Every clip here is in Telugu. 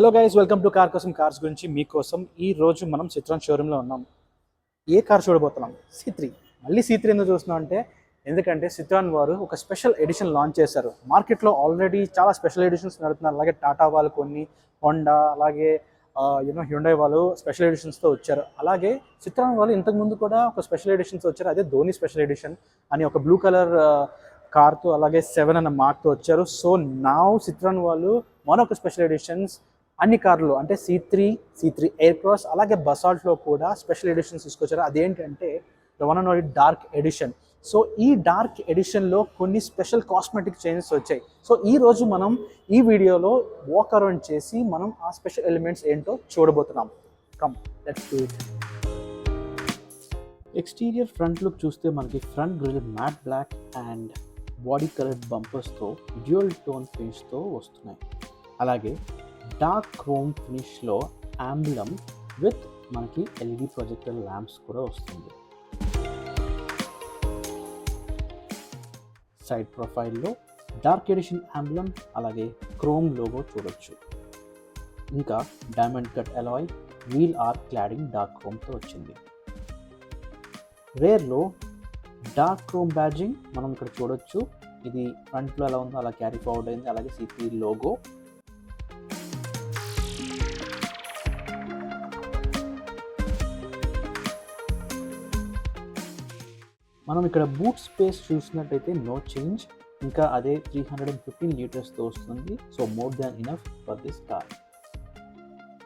Hello guys welcome to car కోసం కార్స్ గురించి మీకోసం ఈ రోజు మనం చిత్రం షోరూంలో ఉన్నాం. ఏ కార్ చూడబోతున్నాం? సి త్రీ మళ్ళీ సిత్రీ ఎందుకు చూస్తున్నాం అంటే ఎందుకంటే సిత్రాన్ వారు ఒక స్పెషల్ ఎడిషన్ లాంచ్ చేశారు. మార్కెట్లో ఆల్రెడీ చాలా స్పెషల్ ఎడిషన్స్ నడుతున్నారు అలాగే టాటా వాళ్ళు కొన్ని హోండా అలాగే యూనో హ్యుండై వాళ్ళు స్పెషల్ ఎడిషన్స్తో వచ్చారు. అలాగే చిత్రాన్ వాళ్ళు ఇంతకుముందు కూడా ఒక స్పెషల్ ఎడిషన్స్ వచ్చారు. అదే ధోని స్పెషల్ ఎడిషన్ అని ఒక బ్లూ కలర్ కార్తో అలాగే సెవెన్ అన్న మార్క్తో వచ్చారు. సో నా చిత్రాన్ వాళ్ళు మరొక స్పెషల్ ఎడిషన్స్ అన్ని కార్లు అంటే C three C three Aircross అలాగే బసాల్ట్లో కూడా స్పెషల్ ఎడిషన్స్ తీసుకొచ్చారు. అదేంటంటే the one and only dark edition so ఈ డార్క్ ఎడిషన్లో కొన్ని స్పెషల్ కాస్మెటిక్ చేంజెస్ వచ్చాయి. సో ఈ రోజు మనం ఈ వీడియోలో వాక్ అరౌండ్ చేసి మనం ఆ స్పెషల్ ఎలిమెంట్స్ ఏంటో చూడబోతున్నాం. Come let's do it exterior front look చూస్తే మనకి front grille matte black and body colour బంపర్స్తో dual tone ఫినిష్తో వస్తున్నాయి. అలాగే డార్క్ క్రోమ్ ఫినిష్లో ఆంబులం విత్ మనకి ఎల్ఈడి ప్రొజెక్టర్ ల్యాంప్స్ కూడా వస్తుంది. సైడ్ ప్రొఫైల్లో డార్క్ ఎడిషన్ ఆంబులం అలాగే క్రోమ్ లోగో చూడొచ్చు. ఇంకా diamond cut alloy wheel are cladding dark క్రోమ్తో వచ్చింది. రేర్లో డార్క్ క్రోమ్ బ్యాడ్జింగ్ మనం ఇక్కడ చూడొచ్చు. ఇది ఫ్రంట్లో ఎలా ఉందో అలా క్యారీ ఫార్వర్డ్ అయింది. అలాగే సిపి లోగో మనం ఇక్కడ బూట్ స్పేస్ చూసినట్టయితే నో చేంజ్ ఇంకా అదే త్రీ హండ్రెడ్ అండ్ ఫిఫ్టీన్ లీటర్స్తో వస్తుంది. So more than enough for this car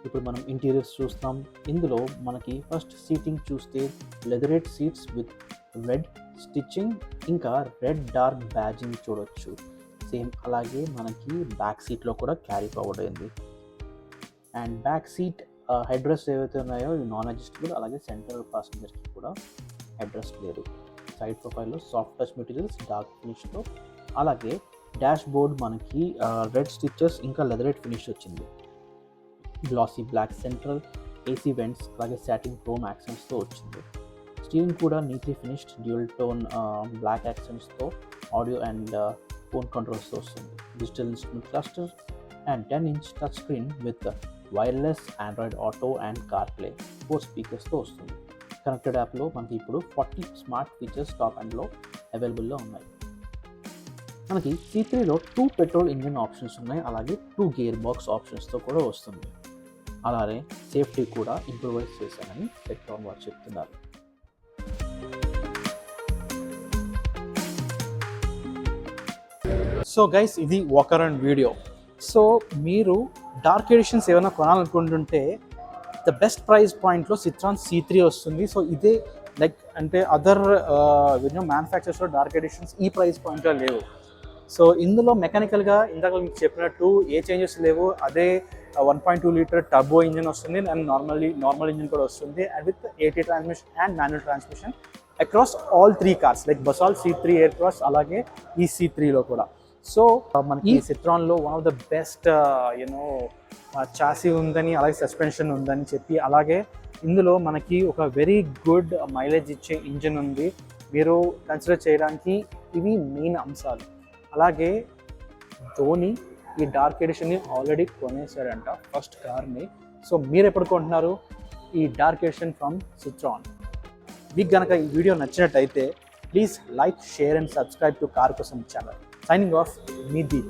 ఇప్పుడు మనం ఇంటీరియర్స్ చూస్తాం. ఇందులో మనకి ఫస్ట్ సీటింగ్ చూస్తే leatherette seats with red stitching ఇంకా రెడ్ డార్క్ బ్యాజింగ్ చూడొచ్చు. సేమ్ అలాగే మనకి బ్యాక్ సీట్లో కూడా క్యారీ ఫార్వర్డ్ అయింది and back seat headrest ఏవైతే ఉన్నాయో నాన్ అడ్జస్టబుల్ అలాగే సెంట్రల్ పాసింజర్కి కూడా హెడ్ రెస్ట్ లేదు. సైడ్ ప్రొఫైల్లో సాఫ్ట్ టచ్ మెటీరియల్స్ డార్క్ ఫినిష్తో అలాగే డాష్ బోర్డ్ మనకి రెడ్ స్టిచెస్ ఇంకా లెదరేట్ ఫినిష్ వచ్చింది. Glossy black central AC vents అలాగే సాటిన్ క్రోమ్ యాక్సెంట్స్తో వచ్చింది. స్టీరింగ్ కూడా neatly finished dual tone black యాక్సెంట్స్తో audio and phone కంట్రోల్స్తో వస్తుంది. Digital instrument cluster and ten inch touchscreen with wireless Android Auto and CarPlay four స్పీకర్స్తో వస్తుంది. కనెక్టెడ్ యాప్లో మనకి ఇప్పుడు ఫార్టీ స్మార్ట్ ఫీచర్స్ టాప్ అండ్లో అవైలబుల్లో ఉన్నాయి. మనకి సి త్రీలో టూ పెట్రోల్ ఇంజిన్ ఆప్షన్స్ ఉన్నాయి. అలాగే టూ గేర్ బాక్స్ ఆప్షన్స్తో కూడా వస్తుంది. అలానే సేఫ్టీ కూడా ఇంప్రూవైజ్ చేశానని పెట్రోల్ వారు చెప్తున్నారు. సో గైస్ ఇది వాకర్ అండ్ వీడియో. సో మీరు డార్క్ ఎడిషన్స్ ఏమైనా కొనాలనుకుంటుంటే ద బెస్ట్ ప్రైస్ పాయింట్లో సిట్రాన్ సి త్రీ వస్తుంది. సో ఇదే లైక్ అంటే అదర్ యూనో మ్యానుఫ్యాక్చర్స్లో డార్క్ ఎడిషన్స్ ఈ ప్రైస్ పాయింట్లో లేవు. సో ఇందులో మెకానికల్గా ఇందాక మీకు చెప్పినట్టు ఏ చేంజెస్ లేవు. అదే one point two litre turbo engine వస్తుంది అండ్ నార్మల్లీ నార్మల్ ఇంజిన్ కూడా వస్తుంది. And with AT transmission and manual transmission across all three cars like Basalt C three Aircross అలాగే ఈ సి త్రీలో కూడా. సో మనకి సిట్రాన్లో one of the best you know chassis ఉందని అలాగే సస్పెన్షన్ ఉందని చెప్పి అలాగే ఇందులో మనకి ఒక వెరీ గుడ్ మైలేజ్ ఇచ్చే ఇంజిన్ ఉంది. మీరు కన్సిడర్ చేయడానికి ఇవి మెయిన్ అంశాలు. అలాగే ధోని ఈ డార్క్ ఎడిషన్ని ఆల్రెడీ కొనేసాడంట ఫస్ట్ కార్ని సో మీరు ఎప్పుడు కొంటున్నారు ఈ డార్క్ ఎడిషన్ ఫ్రమ్ సిట్రాన్ మీకు కనుక ఈ వీడియో నచ్చినట్టయితే please like share and subscribe to car కోసం ఛానల్ সাইনিং অফ নিদি